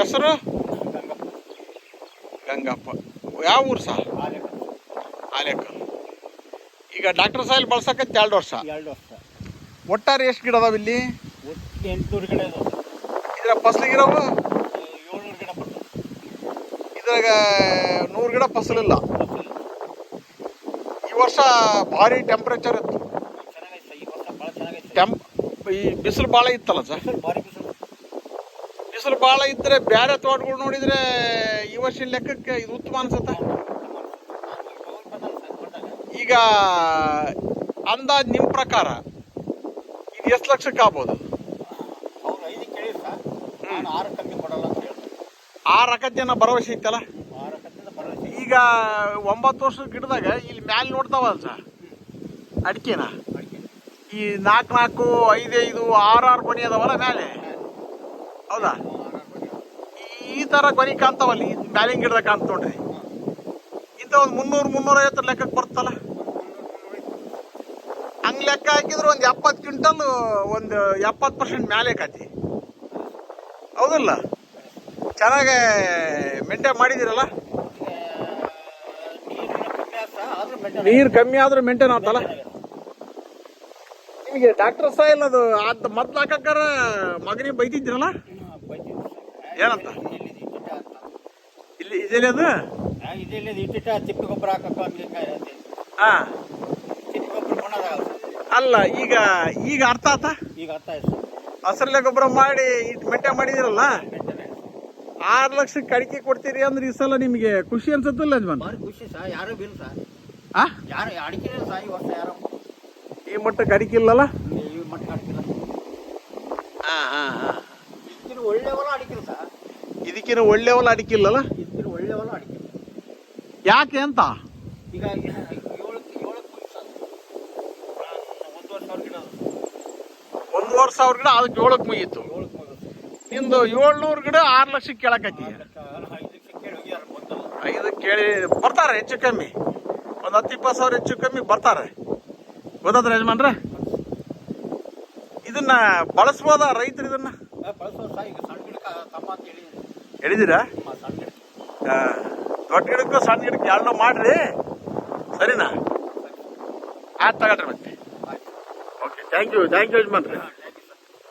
ಹೆಸರು? ಗಂಗಪ್ಪ. ಯಾವ ಊರು ಸಹ ಆಲೆಕ. ಆಲೇಕಲ್ ಈಗ ಡಾಕ್ಟರ್ ಸಾಯಿಲ್ ಬಳಸಕತ್ತೆ ಎರಡು ವರ್ಷ. ಎರಡು ವರ್ಷ. ಒಟ್ಟಾರೆ ಎಷ್ಟು ಗಿಡ ಅದಾವ ಇಲ್ಲಿ? ಎಂಟುನೂರು ಗಿಡ ಇದ್ರ ಫಸಲಿಗಿರವು ಏಳ್ನೂರು ಗಿಡ ಇದ್ರಾಗ ನೂರು ಗಿಡ ಫಸಲಿಲ್ಲ ಈ ವರ್ಷ ಭಾರಿ ಟೆಂಪ್ರೇಚರ್ ಇತ್ತು. ಟೆಂಪ್ ಈ ಬಿಸಿಲು ಭಾಳ ಇತ್ತಲ್ಲ ಸರ್? ಭಾರಿ ಬಿಸಿಲು ಬಿಸಿಲು ಭಾಳ ಇದ್ರೆ ಬೇರೆ ತೋಟಗಳು ನೋಡಿದ್ರೆ ಈ ವರ್ಷ ಲೆಕ್ಕಕ್ಕೆ ಇದು ಉತ್ತಮ ಅನ್ಸುತ್ತೆ. ಈಗ ಅಂದಾಜ್ ನಿಮ್ಮ ಪ್ರಕಾರ ಇದು ಎಷ್ಟು ಲಕ್ಷಕ್ಕೆ ಆಗ್ಬೋದು? ಆರು ರಕದ ಜನ ಭರವಸೆ ಇತ್ತಲ್ಲ? ಈಗ ಒಂಬತ್ತು ವರ್ಷದ ಗಿಡದಾಗ ಇಲ್ಲಿ ಮ್ಯಾಲೆ ನೋಡ್ತಾವಲ್ಲ ಸರ್? ಅಡಿಕೆನಾ? ಈ ನಾಲ್ಕು ನಾಲ್ಕು ಐದೈದು ಐದು ಆರು ಆರು ಮನೆ ಅದಾವಲ್ಲ ಮ್ಯಾಲೆ? ಹೌದಾ? ಈ ಥರ ಕೊನೆ ಕಾಣ್ತಾವಲ್ಲ ಈ ಮ್ಯಾಲಿನ ಗಿಡದಾಗ ಕಾಣ್ತ ನೋಡ್ರಿ. ಇಂಥ ಒಂದು ಮುನ್ನೂರು, ಮುನ್ನೂರೈವತ್ತರ ಲೆಕ್ಕಕ್ಕೆ ಬರ್ತಲ್ಲ ಹಂಗ್ ಲೆಕ್ಕ ಹಾಕಿದ್ರೆ ಒಂದು ಎಪ್ಪತ್ತು ಕ್ವಿಂಟಲ್ ಒಂದು ಎಪ್ಪತ್ತು ಪರ್ಸೆಂಟ್ ಮ್ಯಾಲೆ ಕಾತಿ ಹೌದಲ್ಲ? ಚೆನ್ನಾಗೆ ಮೆಂಟೇನ್ ಮಾಡಿದಿರಲ್ಲ ನೀರು ಕಮ್ಮಿ ಆದ್ರೂ ಮೆಂಟೇನ್ ಆತಲ್ಲ ನಿಮಗೆ ಡಾಕ್ಟರ್ ಸಾಯಿಲ್ ಅದು ಅದ್ ಮೊದ್ಲು ಹಾಕಕ್ಕಾರ ಮಗನಿಗೆ ಬೈತಿದ್ರಲ್ಲ ಏನಂತ? ಇಲ್ಲಿ ಇದೆಲ್ಲ ಅದು? ಇದೆಲ್ಲ ಇಟ್ಟಿಟ್ಟ ತಿಪ್ಪಿ ಗೊಬ್ಬರ ಹಾಕಕ್ಕ ಹಾ ತಿಪ್ಪಿ ಗೊಬ್ಬರ ಅಲ್ಲ ಈಗ ಈಗ ಅರ್ಥ ಆತ? ಈಗ ಅರ್ಥ ಆಯ್ತು. ಹಸರಲೆ ಗೊಬ್ಬರ ಮಾಡಿ ಇಟ್ ಮೆಂಟೆ ಮಾಡಿದಿರಲ್ಲ ಆರು ಲಕ್ಷಕ್ಕೆ ಅಡಿಕೆ ಕೊಡ್ತೀರಿ ಅಂದ್ರೆ ಈ ಸಲ ನಿಮಗೆ ಖುಷಿ ಅನ್ಸುತ್ತಿಲ್ಲ ಯಜಮಾನ್? ಖುಷಿ ಸರ್ ಯಾರು ಬಿಲ್ ಸರ್ ಆ? ಯಾರು ಅಡಿಕೆ ಸರ್ ಈ ವರ್ಷ ಯಾರು? ಈ ಮಟ್ಟಕ್ಕೆ ಅಡಿಕೆ ಇಲ್ಲಲ್ಲ? ಈ ಮಟ್ಟ ಅಡಿಕಿಲ್ಲ ಹಾ ಹಾಂ ಹಾಂ ಹಾಂ ಒಳ್ಳೆ ಹೊಲ ಅಡಿಕೆ ಸಹ ಇದಕ್ಕಿನ ಒಳ್ಳೆ ಹೊಲ ಅಡಿಕೆ ಇಲ್ಲಲ್ಲ ಇದಕ್ಕಿನ ಒಳ್ಳೆ ಹೊಲ ಅಡಿಕೆ. ಯಾಕೆ ಅಂತ? ಈಗ ಒಂದೂವರೆ ಸಾವಿರ ಗಿಡ ಅದಕ್ಕೆ ಏಳಕ್ಕೆ ಮುಗೀತು. ನಿಂದು ಏಳ್ನೂರು ಗಿಡ ಆರು ಲಕ್ಷಕ್ಕೆ ಕೇಳಕತ್ತಿ. ಐದು ಕೇಳಿ ಬರ್ತಾರೆ ಹೆಚ್ಚು ಕಮ್ಮಿ. ಒಂದು ಹತ್ತು ಇಪ್ಪತ್ತು ಸಾವಿರ ಹೆಚ್ಚು ಕಮ್ಮಿ ಬರ್ತಾರೆ. ಗೊತ್ತಾದ್ರೆ ಯಜಮಾನ್ರ? ಇದನ್ನ ಬಳಸ್ಬೋದ ರೈತರು ಇದನ್ನ ಬಳಸೋ ಸಹ ಈಗ ಸಣ್ಣ ಗಿಡಕ್ಕೆ ತಮ್ಮ ಅಂತ ಹೇಳಿ ಹೇಳಿದಿರಾ ಹಾಂ ದೊಡ್ಡ ಗಿಡಕ್ಕೂ ಸಣ್ಣ ಗಿಡಕ್ಕೆ ಎರಡು ಮಾಡ್ರಿ. ಸರಿನಾ? ಆಯ್ತು ತಗೊಳ್ರಿ ಮತ್ತೆ. Okay thank you thank you ಯಜಮಾನ್ರಿ.